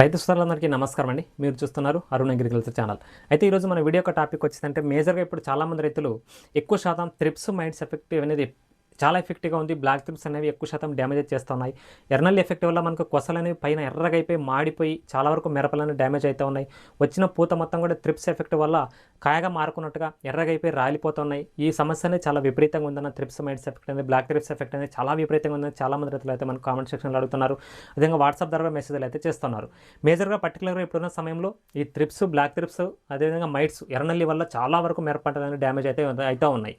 రైతు సోదరులందరికీ నమస్కారం అండి. మీరు చూస్తున్నారు అరుణ్ అగ్రికల్చర్ ఛానల్. అయితే ఈరోజు మన వీడియో ఒక టాపిక్ వచ్చిందంటే మేజర్గా ఇప్పుడు చాలామంది రైతులు ఎక్కువ శాతం త్రిప్స్ మైండ్స్ ఎఫెక్టివ్ అనేది చాలా ఎఫెక్ట్గా ఉంది. బ్లాక్ త్రిప్స్ అనేవి ఎక్కువ శాతం డ్యామేజ్ చేస్తున్నాయి. ఎర్నల్ ఎఫెక్ట్ వల్ల మనకు కొసలు అనేవి పైన ఎర్రగా అయిపోయి మాడిపోయి చాలా వరకు మిరపలనే డ్యామేజ్ అవుతూ ఉన్నాయి. వచ్చిన పూత మొత్తం కూడా త్రిప్స్ ఎఫెక్ట్ వల్ల కాయగా మారుకున్నట్టుగా ఎర్రగా అయిపోయి రాలిపోతున్నాయి. ఈ సమస్య అనేది చాలా విపరీతంగా ఉందన్న త్రిప్స్ మైండ్స్ ఎఫెక్ట్ అనేది బ్లాక్ త్రిప్స్ ఎఫెక్ట్ అనేది చాలా విపరీతంగా ఉందని చాలా మంది రైతులు అయితే మనకు కామెంట్ సెక్షన్లో అడుగుతున్నారు. అదేవిధంగా వాట్సాప్ ద్వారా మెసేజ్లు అయితే చేస్తున్నారు. మేజర్గా పర్టికులర్గా ఇప్పుడున్న సమయంలో ఈ త్రిప్స్ బ్లాక్ త్రిప్స్ అదేవిధంగా మైట్స్ ఎర్రనల్లి వల్ల చాలా వరకు మిరప పంటలు డ్యామేజ్ అయితే అవుతూ ఉన్నాయి.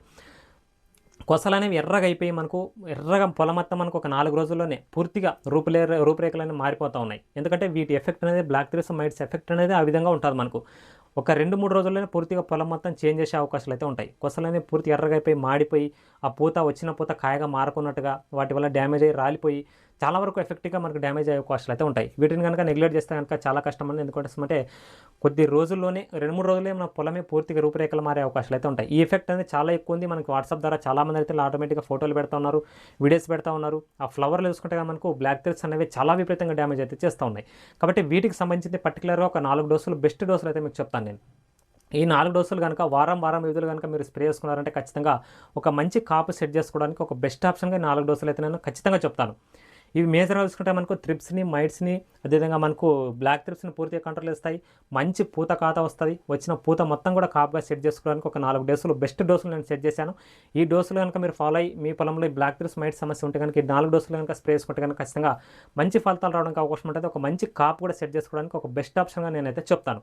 కొసలు అనేవి ఎర్రగా అయిపోయి మనకు ఎర్రగా పొలం మొత్తం మనకు ఒక నాలుగు రోజుల్లోనే పూర్తిగా రూపులే రూపురేఖలు అనేవి మారిపోతూ ఉన్నాయి. ఎందుకంటే వీటి ఎఫెక్ట్ అనేది బ్లాక్ త్రిప్స్ మైట్స్ ఎఫెక్ట్ అనేది ఆ విధంగా ఉంటుంది మనకు. ఒక రెండు మూడు రోజుల్లోనే పూర్తిగా పొలం మొత్తం చేంజ్ చేసే అవకాశాలు అయితే ఉంటాయి. కొసలు అనేవి పూర్తి ఎర్రగా అయిపోయి మాడిపోయి ఆ పూత వచ్చిన పూత కాయగా మారుకున్నట్టుగా వాటి వల్ల డ్యామేజ్ అయ్యి రాలిపోయి చాలా వరకు ఎఫెక్ట్గా మనకు డ్యామేజ్ అయ్యే అవకాశాలు అయితే ఉంటాయి. వీటిని కనుక నెగ్లెక్ట్ చేస్తే కనుక చాలా కష్టం అని ఎందుకంటే అంటే కొద్ది రోజుల్లోనే రెండు మూడు రోజులే మన పొలమే పూర్తిగా రూపురేఖలు మారే అవకాశాలు అయితే ఉంటాయి. ఈ ఎఫెక్ట్ అనేది చాలా ఎక్కువ ఉంది. మనకి వాట్సాప్ ద్వారా చాలా మంది అయితే ఆటోమేటిక్గా ఫోటోలు పెడతా ఉన్నారు వీడియోస్ పెడతా ఉన్నారు. ఆ ఫ్లవర్లు చూసుకుంటే మనకు బ్లాక్ థ్రెడ్స్ అనేవి చాలా విపరీతంగా డ్యామేజ్ అయితే చేస్తూ ఉన్నాయి. కాబట్టి వీటికి సంబంధించి పర్టికులర్గా ఒక నాలుగు డోసులు బెస్ట్ డోసులు అయితే మీకు చెప్తాను నేను. ఈ నాలుగు డోసులు కనుక వారం వారం విధులు కనుక మీరు స్ప్రే చేసుకున్నారంటే ఖచ్చితంగా ఒక మంచి కాపు సెట్ చేసుకోవడానికి ఒక బెస్ట్ ఆప్షన్గా నాలుగు డోసులు అయితే నేను ఖచ్చితంగా చెప్తాను. ఇవి మేజర్గా చూసుకుంటే మనకు త్రిప్స్ని మైట్స్ని అదేవిధంగా మనకు బ్లాక్ త్రిప్స్ని పూర్తిగా కంట్రోల్ చేస్తాయి. మంచి పూత ఖాతా వస్తుంది. వచ్చిన పూత మొత్తం కూడా కాపుగా సెట్ చేసుకోవడానికి ఒక నాలుగు డోసులు బెస్ట్ డోసులు నేను సెట్ చేశాను. ఈ డోసులు కనుక మీరు ఫాలో అయ్యి మీ పొలంలో ఈ బ్లాక్ త్రిప్స్ మైట్ సమస్య ఉంటే కనుక ఈ నాలుగు డోసులు కనుక స్ప్రే చేసుకుంటే కనుక ఖచ్చితంగా మంచి ఫలితాలు రావడానికి అవకాశం ఉంటుంది. ఒక మంచి కాపు కూడా సెట్ చేసుకోవడానికి ఒక బెస్ట్ ఆప్షన్గా నేనైతే చెప్తాను.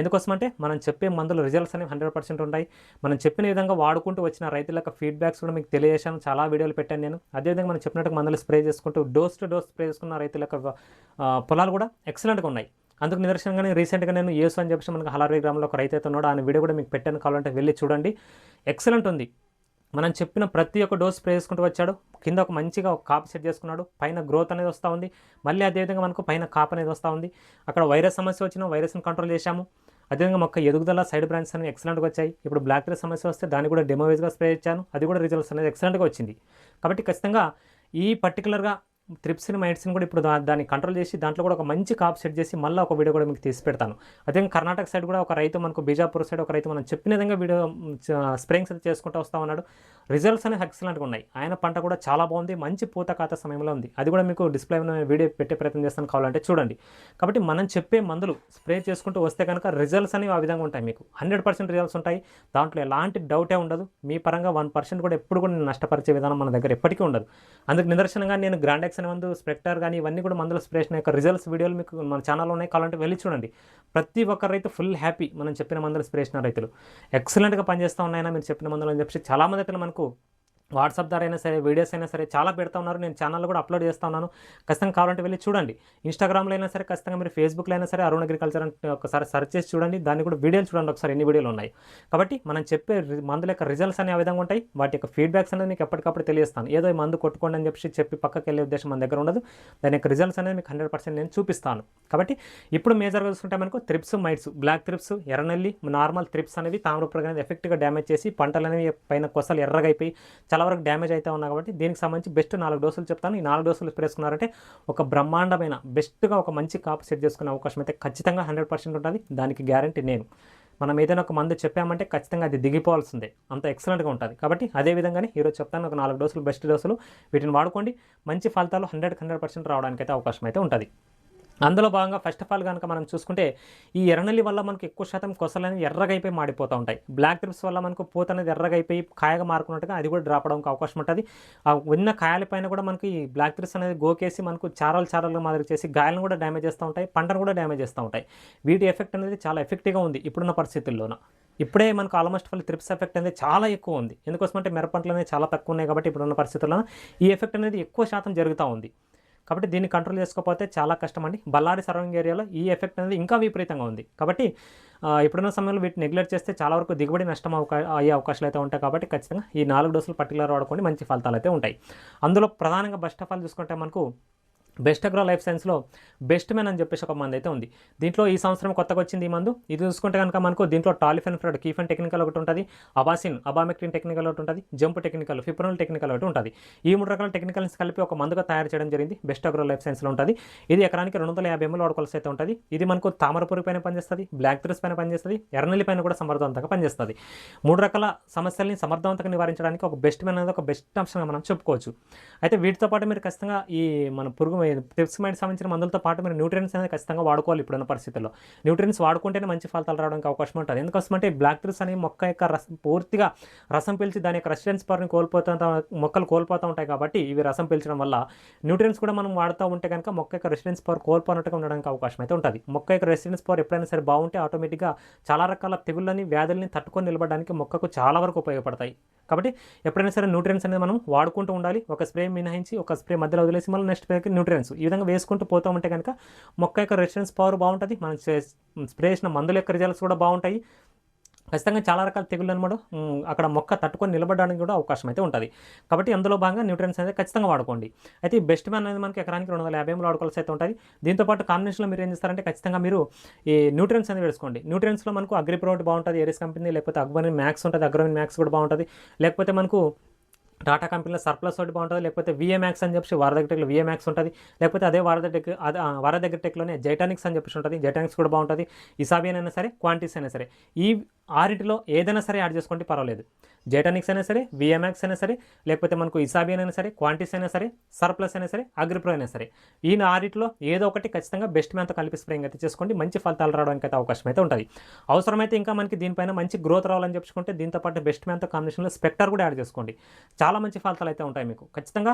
ఎందుకోసం అంటే మనం చెప్పే మందుల రిజల్ట్స్ అనేవి హండ్రెడ్ పర్సెంట్ ఉంటాయి. మనం చెప్పిన విధంగా వాడుకుంటూ వచ్చిన రైతుల యొక్క ఫీడ్బ్యాక్స్ కూడా మీకు తెలియజేశాను. చాలా వీడియోలు పెట్టాను నేను. అదేవిధంగా మనం చెప్పినట్టు మందులు స్ప్రే చేసుకుంటూ డోస్ టు డోస్ స్ప్రే చేసుకున్న రైతుల యొక్క పొలాలు కూడా ఎక్సలెంట్గా ఉన్నాయి. అందుకు నిదర్శనంగానే రీసెంట్గా నేను యేసు అని చెప్పేసి మనకు హలారీ గ్రామంలో ఒక రైతు అయితే ఉన్నాడు. ఆయన వీడియో కూడా మీకు పెట్టాను. కావాలంటే వెళ్ళి చూడండి. ఎక్సలెంట్ ఉంది. మనం చెప్పిన ప్రతి ఒక్క డోస్ స్ప్రే చేసుకుంటూ వచ్చాడు. కింద ఒక మంచిగా ఒక కాపు సెట్ చేసుకున్నాడు. పైన గ్రోత్ అనేది వస్తూ ఉంది. మళ్ళీ అదేవిధంగా మనకు పైన కాప్ అనేది వస్తూ ఉంది. అక్కడ వైరస్ సమస్య వచ్చిన వైరస్ని కంట్రోల్ చేశాము. అదేవిధంగా మొక్క ఎదుగుదల సైడ్ బ్రాండ్స్ అనేవి ఎక్సలెంట్గా వచ్చాయి. ఇప్పుడు బ్లాక్ డ్రెస్ సమస్య వస్తే దాన్ని కూడా డెమోవేజ్గా స్ప్రే ఇచ్చాను. అది కూడా రిజల్ట్స్ అనేది ఎక్సలెంట్గా వచ్చింది. కాబట్టి ఖచ్చితంగా ఈ పర్టికులర్గా త్రిప్స్ని మైట్స్ని కూడా ఇప్పుడు దా దాన్ని కంట్రోల్ చేసి దాంట్లో కూడా ఒక మంచి కాప్ సెట్ చేసి మళ్ళీ ఒక వీడియో కూడా మీకు తీసి పెడతాను. అదే కర్ణాటక సైడ్ కూడా ఒక రైతు మనకు బీజాపూర్ సైడ్ ఒక రైతు మనం చెప్పిన విధంగా వీడియో స్ప్రేయింగ్స్ అయితే చేసుకుంటూ వస్తా ఉన్నాడు. రిజల్ట్స్ అనేవి ఎక్సలెంట్గా ఉన్నాయి. ఆయన పంట కూడా చాలా బాగుంది. మంచి పూత ఖాతా సమయంలో ఉంది. అది కూడా మీకు డిస్ప్లే వీడియో పెట్టే ప్రయత్నం చేస్తాను కావాలంటే చూడండి. కాబట్టి మనం చెప్పే మందులు స్ప్రే చేసుకుంటూ వస్తే కనుక రిజల్ట్స్ అనేవి ఆ విధంగా ఉంటాయి మీకు. హండ్రెడ్ పర్సెంట్ రిజల్ట్స్ ఉంటాయి. దాంట్లో ఎలాంటి డౌటే ఉండదు. మీ పరంగా వన్ పర్సెంట్ కూడా ఎప్పుడు కూడా నేను నష్టపరిచే విధానం మన దగ్గర ఎప్పటికీ ఉండదు. అందుకు నిదర్శనంగా నేను గ్రాండెక్స్ అనే మందు స్పెక్టర్ కానీ ఇవన్నీ కూడా మందులు స్ప్రేషన్ యొక్క రిజల్ట్స్ వీడియోలు మీకు మన ఛానల్లో ఉన్నాయి కావాలంటే వెళ్ళి చూడండి. ప్రతి ఒక్క రైతు ఫుల్ హ్యాపీ మనం చెప్పిన మందులు స్ప్రేసిన రైతులు. ఎక్సలెంట్గా పనిచేస్తూ ఉన్నాయని మీరు చెప్పిన మందులు అని చెప్పి చాలామంది అయితే మనకు వాట్సాప్ ద్వారా అయినా సరే వీడియోస్ అయినా సరే చాలా పెడతా ఉన్నారు. నేను ఛానల్లో కూడా అప్లోడ్ చేస్తా ఉన్నాను. ఖచ్చితంగా కావాలంటే వెళ్ళి చూడండి. ఇన్స్టాగ్రామ్లో అయినా సరే ఖచ్చితంగా మీరు ఫేస్బుక్లో అయినా సరే అరుణ్ అగ్రికల్చర్ అంటే ఒకసారి సెర్చ్ చేసి చూడండి. దాన్ని కూడా వీడియోలు చూడండి. ఒకసారి ఎన్ని వీడియోలు ఉన్నాయి. కాబట్టి మనం చెప్పే మందుల యొక్క రిజల్ట్స్ అనే విధంగా ఉంటాయి. వాటి యొక్క ఫీడ్బ్యాక్స్ అనేది మీకు ఎప్పటికప్పుడు తెలియస్తాను ఏదో మందు కొట్టుకోండి అని చెప్పి చెప్పి పక్కకి వెళ్ళే ఉద్దేశం మన దగ్గర ఉండదు. దాని యొక్క రిజల్ట్స్ అనేది మీకు హండ్రెడ్ పర్సెంట్ నేను చూపిస్తాను. కాబట్టి ఇప్పుడు మేజర్గా చూసుకుంటే మనకు త్రిప్స్ మైట్స్ బ్లాక్ త్రిప్స్ ఎర్రనల్లి నార్మల్ త్రిప్స్ అనేవి తామ్రపురం అనేది ఎఫెక్ట్గా డ్యామేజ్ చేసి పంటలు అనేవి పైన కొసలు ఎర్రగా అయిపోయి చాలా వరకు డ్యామేజ్ అయితే ఉన్నాయి కాబట్టి దీనికి సంబంధించి బెస్ట్ నాలుగు డోసులు చెప్తాను. ఈ నాలుగు డోసులు స్ప్రే ఒక బ్రహ్మాండమైన బెస్ట్గా ఒక మంచి కాపు సెట్ చేసుకునే అవకాశం అయితే ఖచ్చితంగా హండ్రెడ్ పర్సెంట్ ఉంటుంది. దానికి గ్యారంటీ నేను. మనం ఏదైనా ఒక మందు చెప్పామంటే ఖచ్చితంగా అది దిగిపోవాల్సిందే. అంత ఎక్సలెంట్గా ఉంటుంది. కాబట్టి అదే విధంగానే ఈరోజు చెప్తాను ఒక నాలుగు డోసులు బెస్ట్ డోసులు వీటిని వాడుకోండి. మంచి ఫలితాలు హండ్రెడ్ హండ్రెడ్ పర్సెంట్ రావడానికి అయితే అవకాశం అయితే ఉంటుంది. అందులో భాగంగా ఫస్ట్ ఆఫ్ ఆల్ కనుక మనం చూసుకుంటే ఈ ఎర్రనల్లి వల్ల మనకు ఎక్కువ శాతం కొసలు అనేది ఎర్రగా అయిపోయి మాడిపోతూ ఉంటాయి. బ్లాక్ ట్రిప్స్ వల్ల మనకు పూత అనేది ఎర్రగా అయిపోయి కాయగా మారుకున్నట్టుగా అది కూడా డ్రాప్ అవడానికి అవకాశం ఉంటుంది. ఆ ఉన్న కాయల పైన కూడా మనకి ఈ బ్లాక్ ట్రిప్స్ అనేది గోకేసి మనకు చారలు చారలు మాదిరి చేసి గాయాలను కూడా డ్యామేజ్ చేస్తూ ఉంటాయి పంటను కూడా డ్యామేజ్ చేస్తూ ఉంటాయి. వీటి ఎఫెక్ట్ అనేది చాలా ఎఫెక్టివ్గా ఉంది ఇప్పుడున్న పరిస్థితుల్లోన. ఇప్పుడే మనకు ఆల్మోస్ట్ ఫుల్ త్రిప్స్ ఎఫెక్ట్ అనేది చాలా ఎక్కువ ఉంది. ఎందుకోసమంటే మిరపంటలు అనేది చాలా తక్కువ ఉన్నాయి కాబట్టి ఇప్పుడున్న పరిస్థితుల్లో ఈ ఎఫెక్ట్ అనేది ఎక్కువ శాతం జరుగుతూ ఉంది. కాబట్టి దీన్ని కంట్రోల్ చేసుకోకపోతే చాలా కష్టం అండి బళ్ళారి సరౌండింగ్ ఏరియాలో ఈ ఎఫెక్ట్ అనేది ఇంకా విపరీతంగా ఉంది. కాబట్టి ఇప్పుడున్న సమయంలో వీటిని నెగ్లెక్ట్ చేస్తే చాలా వరకు దిగుబడి నష్టం అవకా అయ్యే అవకాశాలు అయితే ఉంటాయి కాబట్టి ఖచ్చితంగా ఈ నాలుగు డోసులు పర్టికులర్ వాడుకోండి మంచి ఫలితాలు అయితే ఉంటాయి. అందులో ప్రధానంగా బస్ట్ ఆఫ్ ఆల్ చూసుకుంటే మనకు బెస్ట్ అగ్రో లైఫ్ సైన్స్లో బెస్ట్ మెన్ అని చెప్పేసి ఒక మంది అయితే ఉంది. దీంట్లో ఈ సంవత్సరం కొత్తగా వచ్చింది ఈ మందు. ఇది చూసుకుంటే కనుక మనకు దీంట్లో టాలిఫెన్ ఫ్రెడ్ కీఫెన్ టెక్నికల్ ఒకటి ఉంటుంది అబాసిన్ అబామెక్టిన్ టెక్నికల్ ఒకటి ఉంటుంది జంప్ టెక్నికల్ ఫిప్రోల్ టెక్నికల్ ఒకటి ఉంటుంది. ఈ మూడు రకాల టెక్నికల్స్ కలిపి ఒక మందుగా తయారు చేయడం జరిగింది. బెస్ట్ అగ్రో లైఫ్ సైన్స్లో ఉంటుంది. ఇది ఎకరానికి రెండు వందల యాభై ఎంఎల్ వాడుకోవాల్సి అయితే ఉంటుంది. ఇది మనకు తామరపురి పైన పనిచేస్తుంది బ్లాక్ త్రిస్ పైన పనిచేస్తుంది ఎర్రనెల్లి పైన కూడా సమర్థవంతంగా పనిచేస్తుంది. మూడు రకాల సమస్యల్ని సమర్థవంతంగా నివారించడానికి ఒక బెస్ట్ మెన్ అనేది ఒక బెస్ట్ అంశంగా మనం చెప్పుకోవచ్చు. అయితే వీటితో పాటు మీరు ఖచ్చితంగా ఈ మన పురుగు టిప్స్ మైండ్ సంబంధించిన మందులతో పాటు మీరు న్యూట్రియన్స్ అనేది ఖచ్చితంగా వాడుకోవాలి ఇప్పుడున్న పరిస్థితుల్లో. న్యూట్రియన్స్ వాడుకుంటేనే మంచి ఫలితాలు రావడానికి అవకాశం ఉంటుంది. ఎందుకోసమంటే బ్లాక్ త్రిస్ అనే మొక్క యొక్క రసం పూర్తిగా రసం పీల్చి దాని యొక్క రెసిడెన్స్ పవర్ని కోల్పోతా మొక్కలు కోల్పోతూ ఉంటాయి కాబట్టి ఇవి రసం పీల్చడం వల్ల న్యూట్రియన్స్ కూడా మనం వాడుతూ ఉంటే కనుక మొక్క యొక్క రెసిడెన్స్ పవర్ కోల్పోనట్టుగా ఉండడానికి అవకాశం అయితే ఉంటుంది. మొక్క యొక్క రెసిడెన్స్ పవర్ ఎప్పుడైనా సరే బాగుంటే ఆటోమేటిక్గా చాలా రకాల తెగుళ్ళని వ్యాధుల్ని తట్టుకొని నిలబడడానికి మొక్కకు చాలా వరకు ఉపయోగపడతాయి. కాబట్టి ఎప్పుడైనా సరే న్యూట్రియన్స్ అనేది మనం వాడుకుంటూ ఉండాలి. ఒక స్ప్రే మినహాయించి ఒక స్ప్రే మధ్యలో వదిలేసి మళ్ళీ నెక్స్ట్ స్ప్రేకి న్యూట్రియన్స్ ఈ విధంగా వేసుకుంటూ పోతూ ఉంటే కనుక మొక్క యొక్క రెసిడెన్స్ పవర్ బాగుంటుంది. మనం చే- స్ప్రే చేసిన మందుల యొక్క రిజల్ట్స్ కూడా బాగుంటాయి. ఖచ్చితంగా చాలా రకాల తెగుళ్ళు అనమాట. అక్కడ మొక్క తట్టుకొని నిలబడడానికి కూడా అవకాశం అయితే ఉంటుంది. కాబట్టి అందులో భాగంగా న్యూట్రియన్స్ అనేది ఖచ్చితంగా వాడుకోండి. అయితే బెస్ట్ మ్యాన్ అనేది మనకి ఎకరానికి రెండు వందల యాభై ఎంఎల్ వాడుకోవాల్సి అయితే ఉంటుంది. దీంతో పాటు కాంబినేషన్లో మీరు ఏం చేస్తారంటే ఖచ్చితంగా మీరు ఈ న్యూట్రియన్స్ అనేది వేసుకోండి. న్యూట్రియన్స్లో మనకు అగ్రిప్రోట్ బాగుంటుంది ఏరియస్ కంపెనీ లేకపోతే అగ్బని మ్యాక్స్ ఉంటుంది అగ్రోవిన్ మ్యాక్స్ కూడా బాగుంటుంది. లేకపోతే మనకు టాటా కంపెనీలో సర్ప్లస్ ఒకటి బాగుంటుంది లేకపోతే విఎంఎక్స్ అని చెప్పి వారద టెక్లో విఎంఎక్స్ ఉంటుంది లేకపోతే అదే వారద టెక్ అదే ఆ, దగ్గర టెక్లోనే జైటానిక్స్ అని చెప్పేసి ఉంటుంది జైటానిక్స్ కూడా బాగుంటుంది ఇసాబియన్ అయినా సరే క్వాంటిస్ అయినా సరే. ఈ ఆరిటిలో ఏదైనా సరే యాడ్ చేసుకోండి పర్వాలేదు. జైటానిక్స్ అయినా సరే విఎంఎక్స్ అయినా సరే లేకపోతే మనకు ఇసాబియన్ అయినా సరే క్వాంటిస్ అయినా సరే సర్ప్లస్ అయినా సరే అగ్రిప్రో అయినా సరే. ఈ ఆరిట్లో ఏదో ఒకటి ఖచ్చితంగా బెస్ట్ మ్యాన్తో కలిపి స్ప్రేయింగ్ అయితే చేసుకోండి మంచి ఫలితాలు రావడానికి అయితే అవకాశం అయితే ఉంటుంది. అవసరమైతే ఇంకా మనకి దీనిపైన మంచి గ్రోత్ రావాలని చెప్పుకుంటే దీంతో పాటు బెస్ట్ మ్యాన్తో కాంబినేషన్లో స్పెక్టర్ కూడా యాడ్ చేసుకోండి. చాలా చాలా మంచి ఫలితాలు అయితే ఉంటాయి మీకు. ఖచ్చితంగా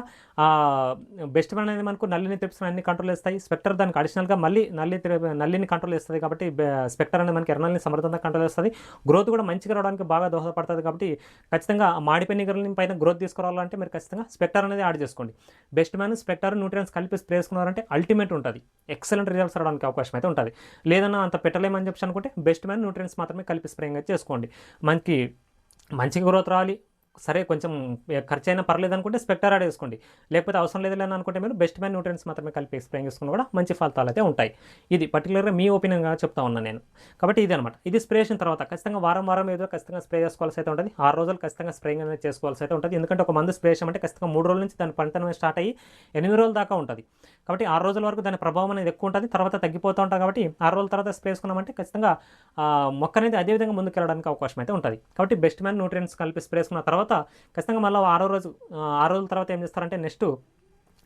బెస్ట్ మ్యాన్ అనేది మనకు నల్లిని త్రిప్స్ అన్ని కంట్రోల్ చేస్తాయి. స్పెక్టర్ దానికి అడిషనల్గా మళ్ళీ నల్లి నల్లిని కంట్రోల్ చేస్తుంది కాబట్టి స్పెక్టర్ అనేది మనకి ఎర్నల్ని సమర్థంగా కంట్రోల్ చేస్తుంది. గ్రోత్ కూడా మంచిగా రావడానికి బాగా దోహదపడుతుంది కాబట్టి ఖచ్చితంగా మాడిపోయిన పైన గ్రోత్ తీసుకురావాలంటే మీరు ఖచ్చితంగా స్పెక్టర్ అనేది యాడ్ చేసుకోండి. బెస్ట్ మ్యాన్ స్పెక్టర్ న్యూట్రియన్స్ కలిపి స్ప్రే చేసుకున్నారంటే అల్టిమేట్ ఉంటుంది. ఎక్సలెంట్ రిజల్ట్స్ రావడానికి అవకాశం అయితే ఉంటుంది. లేదన్నా అంత పెట్టలేమని చెప్పి అనుకుంటే బెస్ట్ మ్యాన్ న్యూట్రియన్స్ మాత్రమే కలిపి స్ప్రేయింగ్ చేసుకోండి. మనకి మంచిగా గ్రోత్ రావాలి. సరే కొంచెం ఖర్చు అయినా పర్లేదు అనుకుంటే స్పెక్టర్ యాడ్ చేసుకోండి. లేకపోతే అవసరం లేదు అని అనుకుంటే మీరు బెస్ట్ మ్యాన్ న్యూట్రియన్స్ మాత్రమే కలిపి స్ప్రే చేసుకుని కూడా మంచి ఫలితాలు అయితే ఉంటాయి. ఇది పర్టికులర్గా మీ ఒపీనియన్గా చెప్తా ఉన్నాను నేను. కాబట్టి ఇది అనమాట. ఇది స్ప్రే చేసిన తర్వాత ఖచ్చితంగా వారం వారం ఏదో ఖచ్చితంగా స్ప్రే చేసుకోవాల్సి అయితే ఉంటుంది. ఆరు రోజులు ఖచ్చితంగా స్ప్రేయింగ్ అనేది చేసుకోవాల్సి అయితే ఉంటుంది. ఎందుకంటే ఒక మందు స్ప్రే చేయమంటే ఖచ్చితంగా మూడు రోజుల నుంచి దాని పంట స్టార్ట్ అయ్యి ఎనిమిది రోజుల దాకా ఉంటుంది. కాబట్టి ఆరు రోజుల వరకు దాని ప్రభావం అనేది ఎక్కువ ఉంటుంది. తర్వాత తగ్గిపోతూ ఉంటుంది కాబట్టి ఆరు రోజుల తర్వాత స్ప్రే చేసుకున్నామంటే ఖచ్చితంగా మొక్క అనేది అదే విధంగా ముందుకు వెళ్ళడానికి అవకాశం అయితే ఉంటుంది. కాబట్టి బెస్ట్ మ్యాన్ న్యూట్రియన్స్ కలిపి స్ప్రే చేసుకున్న తర్వాత తర్వాత ఖచ్చితంగా మళ్ళీ ఆరో రోజు ఆరు రోజుల తర్వాత ఏం చేస్తారంటే నెక్స్ట్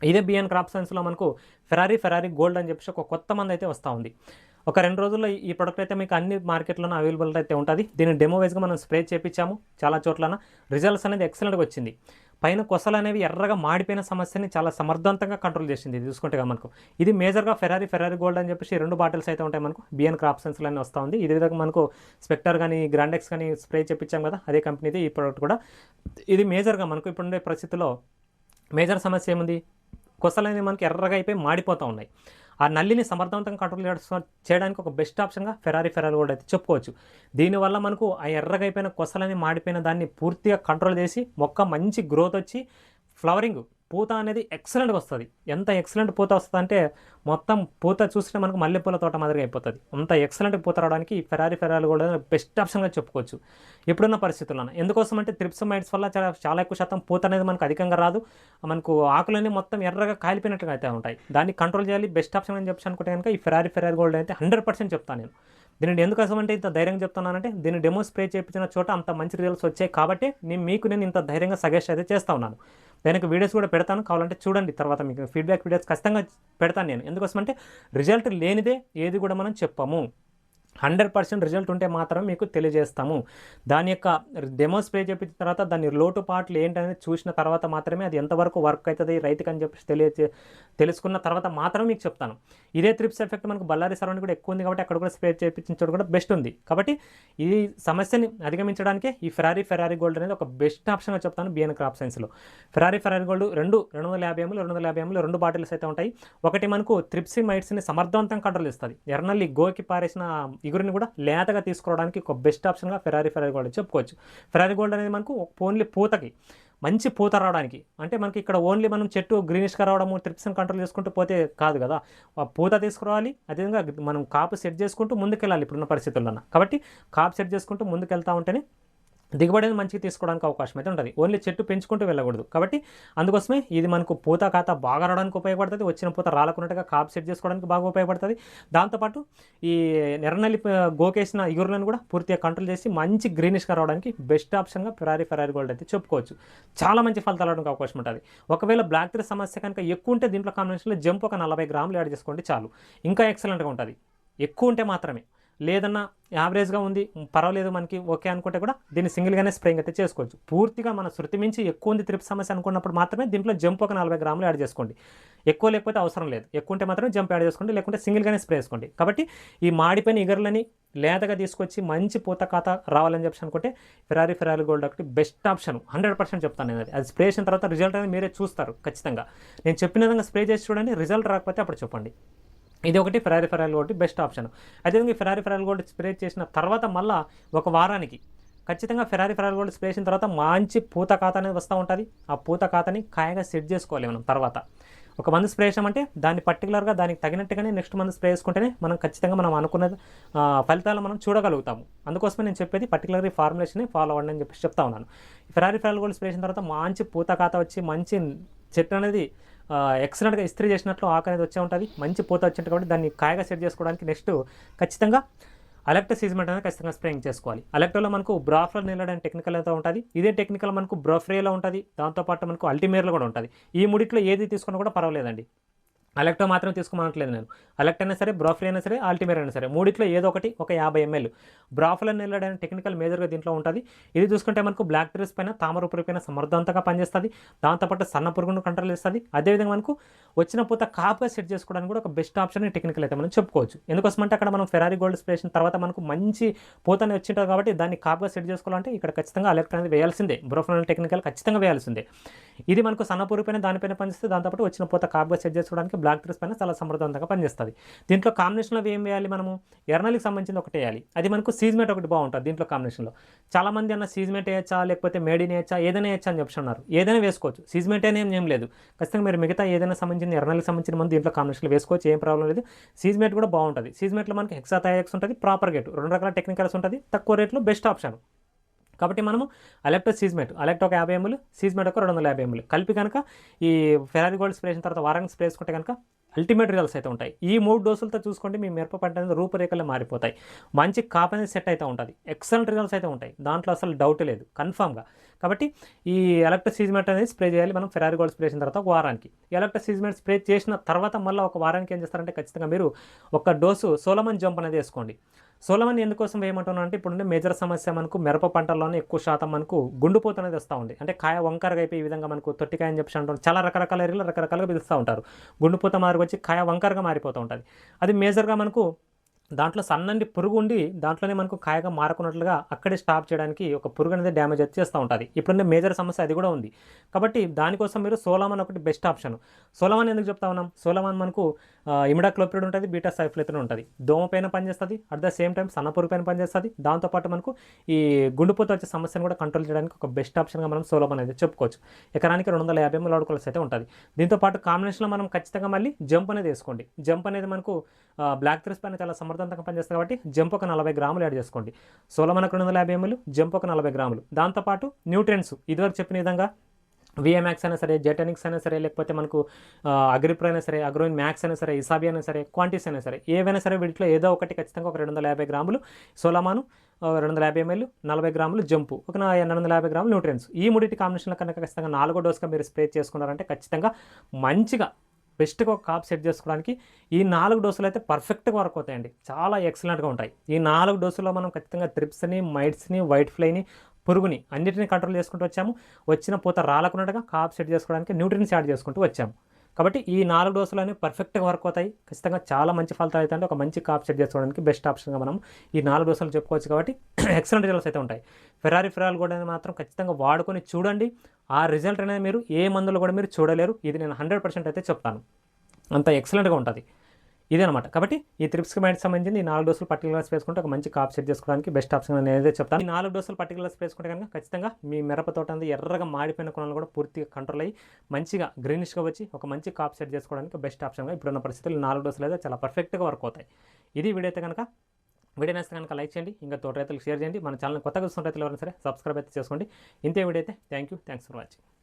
ఇదే బిఎన్ క్రాప్ సైన్స్లో మనకు ఫెరారీ ఫెరారీ గోల్డ్ అని చెప్పేసి ఒక కొత్త మంది అయితే వస్తూ ఉంది. ఒక రెండు రోజుల్లో ఈ- ప్రొడక్ట్ అయితే మీకు అన్ని మార్కెట్లోనే అవైలబుల్ అయితే ఉంటుంది. దీన్ని డెమో వైజ్గా మనం స్ప్రే చేపించాము చాలా చోట్లన. రిజల్ట్స్ అనేది ఎక్సలెంట్గా వచ్చింది. పైన కొసలు అనేవి ఎర్రగా మాడిపోయిన సమస్యని చాలా సమర్థవంతంగా కంట్రోల్ చేసింది. ఇది చూసుకుంటే మనకు. ఇది మేజర్గా ఫెరారీ ఫెరారీ గోల్డ్ అని చెప్పేసి రెండు బాటిల్స్ అయితే ఉంటాయి మనకు. బిఎన్ క్రాప్ సైన్స్లో అని వస్తూ ఉంది. ఇదే విధంగా మనకు స్పెక్టర్ కానీ గ్రాండెక్స్ కానీ స్ప్రే చెప్పించాం కదా అదే కంపెనీది ఈ ప్రోడక్ట్ కూడా. ఇది మేజర్గా మనకు ఇప్పుడుండే పరిస్థితిలో మేజర్ సమస్య ఏముంది? కొసలు అనేవి మనకి ఎర్రగా అయిపోయి మాడిపోతూ ఉన్నాయి. ఆ నల్లిని సమర్థవంతంగా కంట్రోల్ చేయడానికి ఒక బెస్ట్ ఆప్షన్గా ఫెరారీ ఫెరారీ కూడా అయితే చెప్పుకోవచ్చు. దీనివల్ల మనకు ఆ ఎర్రగా అయిపోయిన కొసలని మాడిపోయిన దాన్ని పూర్తిగా కంట్రోల్ చేసి మొక్క మంచి గ్రోత్ వచ్చి ఫ్లవరింగ్ పూత అనేది ఎక్సలెంట్గా వస్తుంది. ఎంత ఎక్సలెంట్ పూత వస్తుంది అంటే మొత్తం పూత చూస్తే మనకు మల్లెపూల తోట మాదిరిగా అయిపోతుంది. అంత ఎక్సలెంట్ పూత రావడానికి ఈ ఫెరారీ ఫెరారీ కూడా బెస్ట్ ఆప్షన్గా చెప్పుకోవచ్చు. ఇప్పుడున్న పరిస్థితుల్లో ఎందుకోసం అంటే త్రిప్సమైడ్స్ వల్ల చాలా చాలా ఎక్కువ శాతం పూత అనేది మనకు అధికంగా రాదు. మనకు ఆకులన్నీ మొత్తం ఎర్రగా కాలిపోయినట్టుగా అయితే ఉంటాయి. దాన్ని కంట్రోల్ చేయాలి బెస్ట్ ఆప్షన్ అని చెప్పి అనుకుంటే కనుక ఈ ఫెరారీ ఫెరారీ గోల్డ్ అయితే హండ్రెడ్ పర్సెంట్ చెప్తాను నేను. దీనిని ఎందుకోసం అంటే ఇంత ధైర్యంగా చెప్తున్నానంటే దీన్ని డెమో స్ప్రే చేయించిన చోట అంత మంచి రిజల్ట్స్ వచ్చాయి కాబట్టి నేను మీకు నేను ఇంత ధైర్యంగా సజెస్ట్ అయితే చేస్తా ఉన్నాను. దానికి వీడియోస్ కూడా పెడతాను. కావాలంటే చూడండి. తర్వాత మీకు ఫీడ్బ్యాక్ వీడియోస్ ఖచ్చితంగా పెడతాను నేను. ఎందుకోసం అంటే రిజల్ట్ లేనిదే ఏది కూడా మనం చెప్పము. హండ్రెడ్ పర్సెంట్ రిజల్ట్ ఉంటే మాత్రం మీకు తెలియజేస్తాము. దాని యొక్క డెమో స్ప్రే చేపించిన తర్వాత దాని లోటు పాటలు ఏంటనేది చూసిన తర్వాత మాత్రమే అది ఎంతవరకు వర్క్ అవుతుంది రైతుకు అని చెప్పి తెలియ తెలుసుకున్న తర్వాత మాత్రం మీకు చెప్తాను. ఇదే త్రిప్స్ ఎఫెక్ట్ మనకు బళ్ళారి సరౌండ్ కూడా ఎక్కువ ఉంది కాబట్టి అక్కడ కూడా స్ప్రే చేయించడం కూడా బెస్ట్ ఉంది. కాబట్టి ఈ సమస్యని అధిగమించడానికి ఈ ఫెరారీ ఫెరారీ గోల్డ్ అనేది ఒక బెస్ట్ ఆప్షన్గా చెప్తాను బిఎన్ క్రాప్ సైన్స్లో. ఫెరారీ ఫెరారీ గోల్డ్ రెండు రెండు వందల యాభై ఎంలు రెండు వందల యాభై ఎంలు రెండు బాటిల్స్ అయితే ఉంటాయి. ఒకటి మనకు త్రిప్సీ మైట్స్ని సమర్థవంతంగా కంట్రోల్ ఇస్తుంది ఎర్నల్లి గోకి పారేసిన ఇగురిని కూడా లేతగా తీసుకోవడానికి ఒక బెస్ట్ ఆప్షన్గా ఫెరారీ ఫెరారీ గోల్డ్ చెప్పుకోవచ్చు. ఫెరారీ గోల్డ్ అనేది మనకు ఓన్లీ పూతకి మంచి పూత రావడానికి. అంటే మనకి ఇక్కడ ఓన్లీ మనం చెట్టు గ్రీనిష్గా రావడము ట్రిప్స్ని కంట్రోల్ చేసుకుంటూ పోతే కాదు కదా. ఆ పూత తీసుకురావాలి అదేవిధంగా మనం కాపు సెట్ చేసుకుంటూ ముందుకెళ్ళాలి ఇప్పుడున్న పరిస్థితుల్లో కాబట్టి కాపు సెట్ చేసుకుంటూ ముందుకెళ్తా ఉంటేనే దిగుబడి అనేది మంచిగా తీసుకోవడానికి అవకాశం అయితే ఉంటుంది. ఓన్లీ చెట్టు పెంచుకుంటూ వెళ్ళకూడదు. కాబట్టి అందుకోసమే ఇది మనకు పూత ఖాతా బాగా రావడానికి ఉపయోగపడుతుంది. వచ్చిన పూత రాలకున్నట్టుగా కాపు సెట్ చేసుకోవడానికి బాగా ఉపయోగపడుతుంది. దాంతోపాటు ఈ నెర్రనల్లి గోకేసిన ఇగురులను కూడా పూర్తిగా కంట్రోల్ చేసి మంచి గ్రీనిష్గా రావడానికి బెస్ట్ ఆప్షన్గా ఫెరారీ ఫెరారీ గోల్డ్ అయితే చెప్పుకోవచ్చు. చాలా మంచి ఫలితాలు రావడానికి అవకాశం ఉంటుంది. ఒకవేళ బ్లాక్ త్రీ సమస్య కనుక ఎక్కువ ఉంటే దీంట్లో కాంబినేషన్లో జంప్ ఒక నలభై గ్రాములు యాడ్ చేసుకోండి చాలు. ఇంకా ఎక్సలెంట్గా ఉంటుంది. ఎక్కువ ఉంటే మాత్రమే. లేదన్నా యావరేజ్గా ఉంది పర్వాలేదు మనకి ఓకే అనుకుంటే కూడా దీన్ని సింగిల్గానే స్ప్రేయింగ్ అయితే చేసుకోవచ్చు. పూర్తిగా మన శృతి మించి ఎక్కువ ఉంది త్రిప్ సమస్య అనుకున్నప్పుడు మాత్రమే దీంట్లో జంప్ ఒక నలభై గ్రాములు యాడ్ చేసుకోండి. ఎక్కువ లేకపోతే అవసరం లేదు. ఎక్కువ ఉంటే మాత్రమే జంప్ యాడ్ చేసుకోండి లేకుంటే సింగిల్గానే స్ప్రే చేసుకోండి. కాబట్టి ఈ మాడిపోయిన ఇగర్లని లేతగా తీసుకొచ్చి మంచి పూత ఖాత రావాలని చెప్పి అనుకుంటే ఫెరారీ ఫెరారీ గోల్డ్ ఒకటి బెస్ట్ ఆప్షన్. హండ్రెడ్ పర్సెంట్ చెప్తాను నేను అది. అది స్ప్రే చేసిన తర్వాత రిజల్ట్ అనేది మీరే చూస్తారు ఖచ్చితంగా. నేను చెప్పిన విధంగా స్ప్రే చేసి చూడండి రిజల్ట్ రాకపోతే అప్పుడు చెప్పండి. ఇది ఒకటి Ferrari Ferrari gold best option అదేవిధంగా ఈ ఫెరారీ ఫెరారీ గోల్డ్ స్ప్రే చేసిన తర్వాత మళ్ళీ ఒక వారానికి ఖచ్చితంగా ఫెరారీ ఫెరారీ గోల్డ్ స్ప్రే చేసిన తర్వాత మంచి పూత ఖాతా అనేది వస్తూ ఉంటుంది. ఆ పూత ఖాతాని కాయగా సెట్ చేసుకోవాలి మనం తర్వాత. ఒక మందు స్ప్రే చేసామంటే దాన్ని పర్టికులర్గా దానికి తగినట్టుగానే నెక్స్ట్ మందు స్ప్రే చేసుకుంటేనే మనం ఖచ్చితంగా మనం అనుకున్న ఫలితాలు మనం చూడగలుగుతాము. అందుకోసమే నేను చెప్పేది పర్టికులర్ ఈ ఫార్ములేషన్ ఫాలో అవ్వండి అని చెప్పి చెప్తా ఉన్నాను. ఫెరారీ ఫెరారీ గోల్డ్ స్ప్రే చేసిన తర్వాత మంచి పూత ఖాతా వచ్చి మంచి చెట్టు అనేది ఎక్సలెంట్గా ఇస్త్రీ చేసినట్లు ఆకు అనేది వచ్చే ఉంటుంది. మంచి పూత వచ్చింది కాబట్టి దాన్ని కాయగా సెట్ చేసుకోవడానికి నెక్స్ట్ ఖచ్చితంగా అలెక్టో సీజ్మెంట్ అనేది ఖచ్చితంగా స్ప్రేయింగ్ చేసుకోవాలి. అలెక్టోలో మనకు బ్రాఫ్లో నిలడం టెక్నికల్ అయితే ఉంటుంది. ఇదే టెక్నికల్ మనకు బ్రోఫ్రేలో ఉంటుంది. దాంతోపాటు మనకు అల్టిమేర్లో కూడా ఉంటుంది. ఈ మూడిట్లో ఏది తీసుకున్నా కూడా పర్వాలేదండి. అలెక్టో మాత్రం తీసుకోమనట్లేదు నేను. అలెక్ట్ అయినా సరే బ్రాఫ్రీ అయినా సరే ఆల్టిమేర్ అయినా సరే మూడిట్లో ఏదో ఒకటి ఒక యాభై ఎంఎల్. బ్రాఫ్లో వెళ్ళడానికి టెక్నికల్ మేజర్గా దీంట్లో ఉంటుంది. ఇది చూసుకుంటే మనకు బ్లాక్ ట్రీస్ పైన తామర పురుగు పైన సమర్థవంతంగా పనిచేస్తుంది. దాంతోపాటు సన్న పురుగును కంట్రోల్ చేస్తుంది. అదేవిధంగా మనకు వచ్చిన పూత కాపుగా సెట్ చేసుకోవడానికి కూడా ఒక బెస్ట్ ఆప్షన్ టెక్నికల్ అయితే మనం చెప్పుకోవచ్చు. ఎందుకోసం అంటే అక్కడ మనం ఫెరారీ గోల్డ్ స్ప్రేషన్ తర్వాత మనకు మంచి పూతని వచ్చింటుంది కాబట్టి దాన్ని కాపుగా సెట్ చేసుకోవాలంటే ఇక్కడ ఖచ్చితంగా అలెక్ట్ అనేది వేయాల్సిందే. బ్రోఫ్రోన్ టెక్నికల్ ఖచ్చితంగా వేయాల్సిందే. ఇది మనకు సన్న పురుగు పైన దానిపైన పనిచేస్తే దాంతోపాటు వచ్చిన పూత కాపుగా సెట్ చేసుకోవడానికి బ్లాక్ థ్రెస్ పైన చాలా సమర్థవంతంగా పనిచేస్తుంది. దీంట్లో కాంబినేషన్లో ఏం వేయాలి మనము? ఎర్నలికి సంబంధించింది ఒకటి వేయాలి. అది మనకు సీజ్మేట్ ఒకటి బాగుంటుంది దీంట్లో కాంబినేషన్లో చాలామంది అన్న సీజ్మేట్ వేయచ్చా? లేకపోతే మేడిని వేయచ్చా? ఏదైనా వేయచ్చా అని చెప్తున్నారు ఏదైనా వేసుకోవచ్చు. సీజ్మేట్ అనే ఏం లేదు. ఖచ్చితంగా మీరు మిగతా ఏదైనా సంబంధించిన ఎర్నలికి సంబంధించిన మంది దీంట్లో కాంబినేషన్లో వేసుకోవచ్చు. ఏం ప్రాబ్లం లేదు. సీజ్మేట్ కూడా బాగుంటుంది. సీజ్మేట్లో మనకి హెక్సా థైరెక్స్ ఉంటుంది. ప్రాపర్ గేట్ రెండు రకాల టెక్నికల్స్ ఉంటుంది. తక్కువ రేట్లో బెస్ట్ ఆప్షన్ కాబట్టి మనము అలెక్టో సీజ్మెట్ అలెక్టో ఒక యాభై ఎంఎల్ సీజ్మెట్ ఒక రెండు వందల యాభై ఎంఎల్. కలిపి కనుక ఈ ఫెరారీ గోల్డ్ స్ప్రే చేసిన తర్వాత వారానికి స్ప్రే చేసుకుంటే కనుక అల్టిమేట్ రిజల్ట్స్ అయితే ఉంటాయి. ఈ మూడు డోసులతో చూసుకోండి మీ మిరప పంట అనేది రూపురేఖలు మారిపోతాయి. మంచి కాప్ అనేది సెట్ అయితే ఉంటుంది. ఎక్సలెంట్ రిజల్ట్స్ అయితే ఉంటాయి. దాంట్లో అసలు డౌట్ లేదు. కన్ఫామ్గా కాబట్టి ఈ ఎలక్ట్రిక్ సీజ్మెంట్ అనేది స్ప్రే చేయాలి మనం ఫెరారీ గోల్డ్ స్ప్రే చేసిన తర్వాత ఒక వారానికి. ఎలక్ట్రిక్ సీజ్మెంట్ స్ప్రే చేసిన తర్వాత మళ్ళీ ఒక వారానికి ఏం చేస్తారంటే ఖచ్చితంగా మీరు ఒక డోసు సోలమన్ జంప్ అనేది వేసుకోండి. సోలమన్ ఎందుకోసం వేయమంటున్నాను అంటే ఇప్పుడు మేజర్ సమస్య మనకు మిరప పంటల్లోనే ఎక్కువ శాతం మనకు గుండుపోత అనేది వస్తూ ఉంది. అంటే కాయ వంకరగా అయిపోయి ఈ విధంగా మనకు తొట్టికాయ అని చెప్పి అంటారు. చాలా రకరకాల ఏరియాలో రకరకాలుగా పిలుస్తూ ఉంటారు. గుండుపోత మాదిరి వచ్చి కాయ వంకరగా మారిపోతూ ఉంటుంది. అది మేజర్గా మనకు దాంట్లో సన్నండి పురుగు ఉండి దాంట్లోనే మనకు కాయగా మారకున్నట్లుగా అక్కడే స్టాప్ చేయడానికి ఒక పురుగు అనేది డ్యామేజ్ చేస్తూ ఉంటుంది. ఇప్పుడున్న మేజర్ సమస్య అది కూడా ఉంది. కాబట్టి దానికోసం మీరు సోలామన్ ఒకటి బెస్ట్ ఆప్షన్. సోలామన్ ఎందుకు చెప్తా ఉన్నాం? సోలామన్ మనకు ఇమిడాక్లోపిడ్ ఉంటుంది బీటా సైఫ్లెతన్ ఉంటుంది. దోమ పైన పనిచేస్తుంది అట్ ద సేమ్ టైం సన్న పురుగు పైన పనిచేస్తుంది. దాంతోపాటు మనకు ఈ గుండుపోత వచ్చే సమస్యను కూడా కంట్రోల్ చేయడానికి ఒక బెస్ట్ ఆప్షన్గా మనం సోలామన్ అయితే చెప్పుకోవచ్చు. ఎకరానికి రెండు వందల యాభై ఎంఎల్ ఆడుకోవాల్సి అయితే ఉంటుంది. దీంతో పాటు కాంబినేషన్లో మనం ఖచ్చితంగా మళ్ళీ జంప్ అనేది వేసుకోండి. జంప్ అనేది మనకు బ్లాక్ త్రెస్ పైన చాలా సమర్థవంతంగా పనిచేస్తుంది కాబట్టి జంప్ ఒక నలభై గ్రాములు యాడ్ చేసుకోండి. సోలమనకు రెండు వందల యాభై ఎంఎల్ జంప్ ఒక నలభై గ్రాములు. దాంతోపాటు న్యూట్రియన్స్ ఇదివరకు చెప్పిన విధంగా విఎంఎక్స్ అయినా సరే జెటనిక్స్ అయినా సరే లేకపోతే మనకు అగ్రిప్రో అయినా సరే అగ్రోయిన్ మ్యాక్స్ అయినా సరే ఇసాబి అయినా సరే క్వాంటిస్ అయినా సరే ఏవైనా సరే వీటిలో ఏదో ఒకటి ఖచ్చితంగా ఒక రెండు వందల యాభై గ్రాములు సోలమాను రెండు వందల యాభై ఎంఎల్ నలభై గ్రాములు జంపు ఒక రెండు వందల యాభై గ్రాములు న్యూట్రియన్స్. ఈ మూడింటి కాంబినేషన్లో కనుక ఖచ్చితంగా నాలుగో డోస్గా మీరు స్ప్రే చేసుకున్నారంటే ఖచ్చితంగా మంచిగా బెస్ట్గా ఒక కాప్ సెట్ చేసుకోవడానికి ఈ నాలుగు డోసులు అయితే పర్ఫెక్ట్గా వర్క్ అవుతాయండి. చాలా ఎక్సలెంట్గా ఉంటాయి. ఈ నాలుగు డోసుల్లో మనం ఖచ్చితంగా త్రిప్స్ని మైట్స్ని వైట్ ఫ్లైని పురుగుని అన్నిటిని కంట్రోల్ చేసుకుంటూ వచ్చాము. వచ్చిన పూత రాలకున్నట్టుగా కాప్ సెట్ చేసుకోవడానికి న్యూట్రిన్స్ యాడ్ చేసుకుంటూ వచ్చాము. కాబట్టి ఈ నాలుగు డోసులు అనేవి పర్ఫెక్ట్గా వర్క్ అవుతాయి. ఖచ్చితంగా చాలా మంచి ఫలితాలు అయితే ఒక మంచి కాప్ సెట్ చేసుకోవడానికి బెస్ట్ ఆప్షన్గా మనం ఈ నాలుగు డోసులు చెప్పుకోవచ్చు కాబట్టి ఎక్సలెంట్ రిజల్ట్స్ అయితే ఉంటాయి. ఫెరారీ ఫెరాల్ కూడా మాత్రం ఖచ్చితంగా వాడుకొని చూడండి. ఆ రిజల్ట్ అనేది మీరు ఏ మందులు కూడా మీరు చూడలేరు. ఇది నేను హండ్రెడ్ పర్సెంట్ అయితే చెప్తాను. అంత ఎక్సలెంట్గా ఉంటుంది. ఇదనమాట. కాబట్టి ఈ త్రిప్స్ మైండ్ సంబంధించి ఈ నాలుగు డోసులు పర్టికులర్స్ వేసుకుంటే ఒక మంచి కాప్ సెట్ చేసుకోవడానికి బెస్ట్ ఆప్షన్ నేను నేనైతే చెప్తాను. ఈ నాలుగు డోసులు పర్టికులర్స్ వేసుకుంటే కనుక ఖచ్చితంగా మీ మిరప తోట అంతా ఎర్రగా మాడిపోయిన కొనలు కూడా పూర్తిగా కంట్రోల్ అయ్యి మంచిగా గ్రీనిష్గా వచ్చి ఒక మంచి కాప్ సెట్ చేసుకోవడానికి బెస్ట్ ఆప్షన్గా ఇప్పుడున్న పరిస్థితులు నాలుగు డోసులు అయితే చాలా పర్ఫెక్ట్గా వర్క్ అవుతాయి. ఇది వీడియో అయితే కనుక వీడియో నచ్చితే కనుక లైక్ చేయండి. ఇంకా తోట రైతులకు షేర్ చేయండి. మన ఛానల్ కొత్తగా చూస్తున్న రైతులు ఎవరైనా సరే సబ్స్క్రైబ్ అయితే చేసుకోండి. ఇంతే వీడియో అయితే. Thank you thanks for watching